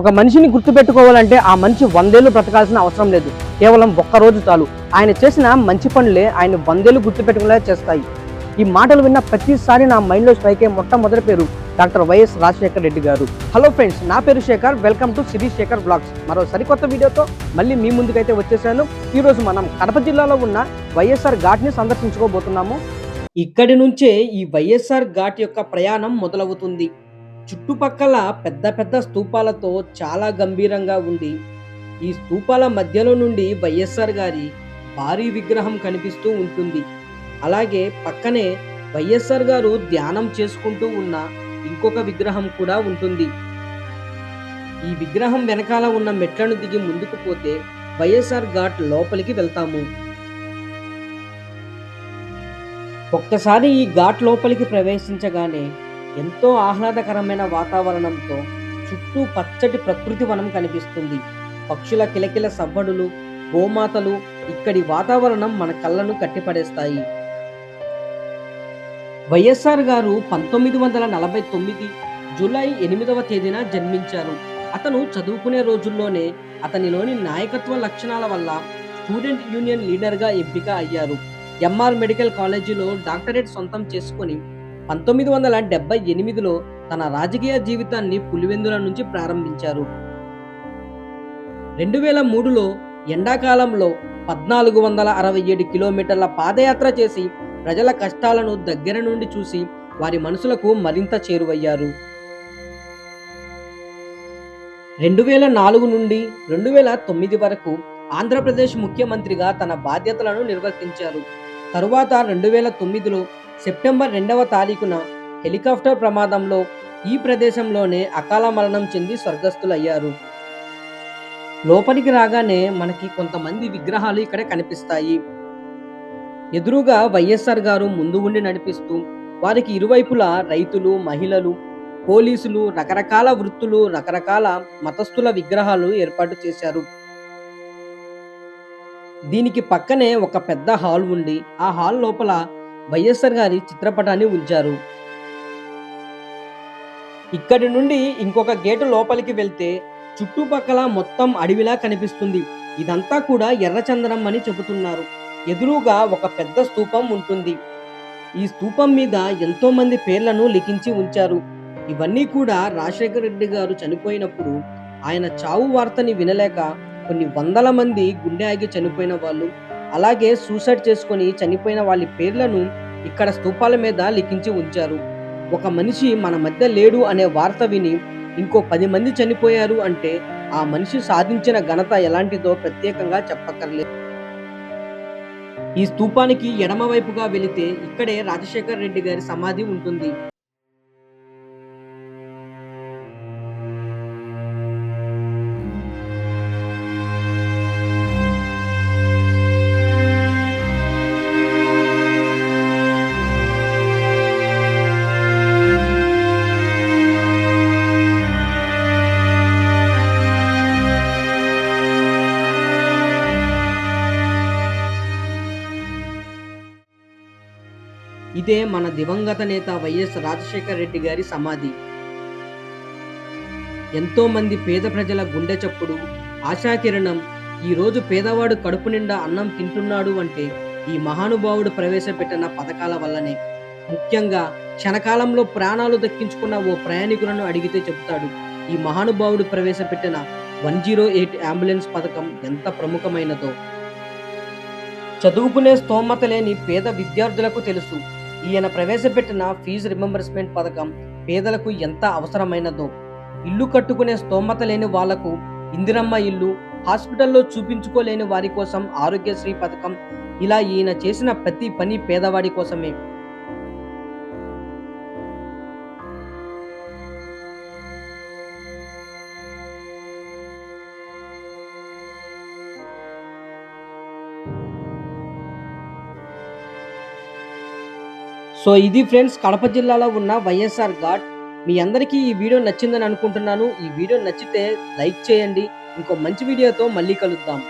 ఒక మనిషిని గుర్తుపెట్టుకోవాలంటే ఆ మనిషి వందేళ్ళు బ్రతకాల్సిన అవసరం లేదు. కేవలం ఒక్క రోజు చాలు. ఆయన చేసిన మంచి పనులే ఆయన వందేళ్ళు గుర్తుపెట్టుకునేలా చేస్తాయి. ఈ మాటలు విన్న ప్రతిసారి నా మైండ్లో స్ట్రైక్ అయ్యే మొట్టమొదటి పేరు డాక్టర్ వైఎస్ రాజశేఖర్ రెడ్డి గారు. హలో ఫ్రెండ్స్ నా పేరు Shekhar. Welcome to Siri Shekhar blogs. మరో సరికొత్త వీడియోతో మళ్ళీ మీ ముందుకైతే వచ్చేసాను. ఈరోజు మనం కడప జిల్లాలో ఉన్న వైఎస్ఆర్ ఘాట్ని సందర్శించుకోబోతున్నాము. ఇక్కడి నుంచే ఈ వైఎస్ఆర్ ఘాట్ యొక్క ప్రయాణం మొదలవుతుంది. చుట్టుపక్కల పెద్ద పెద్ద స్తూపాలతో చాలా గంభీరంగా ఉంది. ఈ స్తూపాల మధ్యలో నుండి వైఎస్ఆర్ గారి భారీ విగ్రహం కనిపిస్తూ ఉంటుంది. అలాగే పక్కనే వైఎస్ఆర్ గారు ధ్యానం చేసుకుంటూ ఉన్న ఇంకొక విగ్రహం కూడా ఉంటుంది. ఈ విగ్రహం వెనకాల ఉన్న మెట్లను దిగి ముందుకు పోతే వైఎస్ఆర్ ఘాట్ లోపలికి వెళ్తాము. ఒక్కసారి ఈ ఘాట్ లోపలికి ప్రవేశించగానే ఎంతో ఆహ్లాదకరమైన వాతావరణంతో చుట్టూ పచ్చటి ప్రకృతి వనం కనిపిస్తుంది. పక్షుల కిలకిల సవ్వడులు గోమాతలు ఇక్కడి వాతావరణం మన కళ్ళను కట్టిపడేస్తాయి. వైఎస్ఆర్ గారు పంతొమ్మిది వందల నలభై తొమ్మిది జూలై ఎనిమిదవ తేదీన జన్మించారు. అతను చదువుకునే రోజుల్లోనే అతనిలోని నాయకత్వ లక్షణాల వల్ల స్టూడెంట్ యూనియన్ లీడర్గా ఎంపిక అయ్యారు. ఎంఆర్ మెడికల్ కాలేజీలో డాక్టరేట్ సొంతం చేసుకొని పంతొమ్మిది వందల డెబ్బై ఎనిమిదిలో తన రాజకీయ జీవితాన్ని పులివెందుల నుంచి ప్రారంభించారు. రెండు వేల మూడులో ఎండాకాలంలో పద్నాలుగు వందల అరవై ఏడు కిలోమీటర్ల పాదయాత్ర చేసి ప్రజల కష్టాలను దగ్గర నుండి చూసి వారి మనసులకు మరింత చేరువయ్యారు. రెండు వేల నాలుగు నుండి రెండు వేల తొమ్మిది వరకు ఆంధ్రప్రదేశ్ ముఖ్యమంత్రిగా తన బాధ్యతలను నిర్వర్తించారు. తరువాత రెండు వేల తొమ్మిదిలో సెప్టెంబర్ రెండవ తారీఖున హెలికాప్టర్ ప్రమాదంలో ఈ ప్రదేశంలోనే అకాల మరణం చెంది స్వర్గస్థులయ్యారు. లోపలికి రాగానే మనకి కొంతమంది విగ్రహాలు ఇక్కడ కనిపిస్తాయి. ఎదురుగా వైఎస్ఆర్ గారు ముందు ఉండి నడిపిస్తూ వారికి ఇరువైపులా రైతులు మహిళలు పోలీసులు రకరకాల వృత్తులు రకరకాల మతస్థుల విగ్రహాలు ఏర్పాటు చేశారు. దీనికి పక్కనే ఒక పెద్ద హాల్ ఉంది. ఆ హాల్ లోపల వైఎస్ఆర్ గారి చిత్రపటాన్ని ఉంచారు. ఇక్కడి నుండి ఇంకొక గేటు లోపలికి వెళ్తే చుట్టుపక్కల మొత్తం అడవిలా కనిపిస్తుంది. ఇదంతా కూడా ఎర్రచందనం అని చెబుతున్నారు. ఎదురుగా ఒక పెద్ద స్తూపం ఉంటుంది. ఈ స్తూపం మీద ఎంతో మంది పేర్లను లిఖించి ఉంచారు. ఇవన్నీ కూడా రాజశేఖర రెడ్డి గారు చనిపోయినప్పుడు ఆయన చావు వార్తని వినలేక కొన్ని వందల మంది గుండె ఆగి చనిపోయిన వాళ్ళు అలాగే సూసైడ్ చేసుకొని చనిపోయిన వాళ్ళ పేర్లను ఇక్కడ స్తూపాల మీద లిఖించి ఉంచారు. ఒక మనిషి మన మధ్య లేడు అనే వార్త విని ఇంకో పది మంది చనిపోయారు అంటే ఆ మనిషి సాధించిన ఘనత ఎలాంటిదో ప్రత్యేకంగా చెప్పక్కర్లేదు. ఈ స్తూపానికి ఎడమవైపుగా వెళితే ఇక్కడే రాజశేఖర్ రెడ్డి గారి సమాధి ఉంటుంది. ఇదే మన దివంగత నేత వైఎస్ రాజశేఖర రెడ్డి గారి సమాధి. ఎంతో మంది పేద ప్రజల గుండె చప్పుడు ఆశాకిరణం ఈ రోజు పేదవాడు కడుపు నిండా అన్నం తింటున్నాడు అంటే ఈ మహానుభావుడు ప్రవేశపెట్టిన పథకాల వల్లనే. ముఖ్యంగా క్షణకాలంలో ప్రాణాలు దక్కించుకున్న ఓ ప్రయాణికులను అడిగితే చెబుతాడు ఈ మహానుభావుడు ప్రవేశపెట్టిన వన్ జీరో ఎయిట్ అంబులెన్స్ పథకం ఎంత ప్రముఖమైనదో. చదువుకునే స్తోమత లేని పేద విద్యార్థులకు తెలుసు ఈయన ప్రవేశపెట్టిన ఫీజు రిమెంబర్స్మెంట్ పథకం పేదలకు ఎంత అవసరమైనదో. ఇల్లు కట్టుకునే స్తోమత లేని వాళ్ళకు ఇందిరమ్మ ఇల్లు హాస్పిటల్లో చూపించుకోలేని వారి కోసం ఆరోగ్యశ్రీ పథకం. ఇలా ఈయన చేసిన ప్రతి పని పేదవాడి కోసమే. సో ఇది ఫ్రెండ్స్ కడప జిల్లాలో ఉన్న వైఎస్ఆర్ ఘాట్. మీ అందరికీ ఈ వీడియో నచ్చిందని అనుకుంటున్నాను. ఈ వీడియో నచ్చితే లైక్ చేయండి. ఇంకో మంచి వీడియోతో మళ్ళీ కలుద్దాం.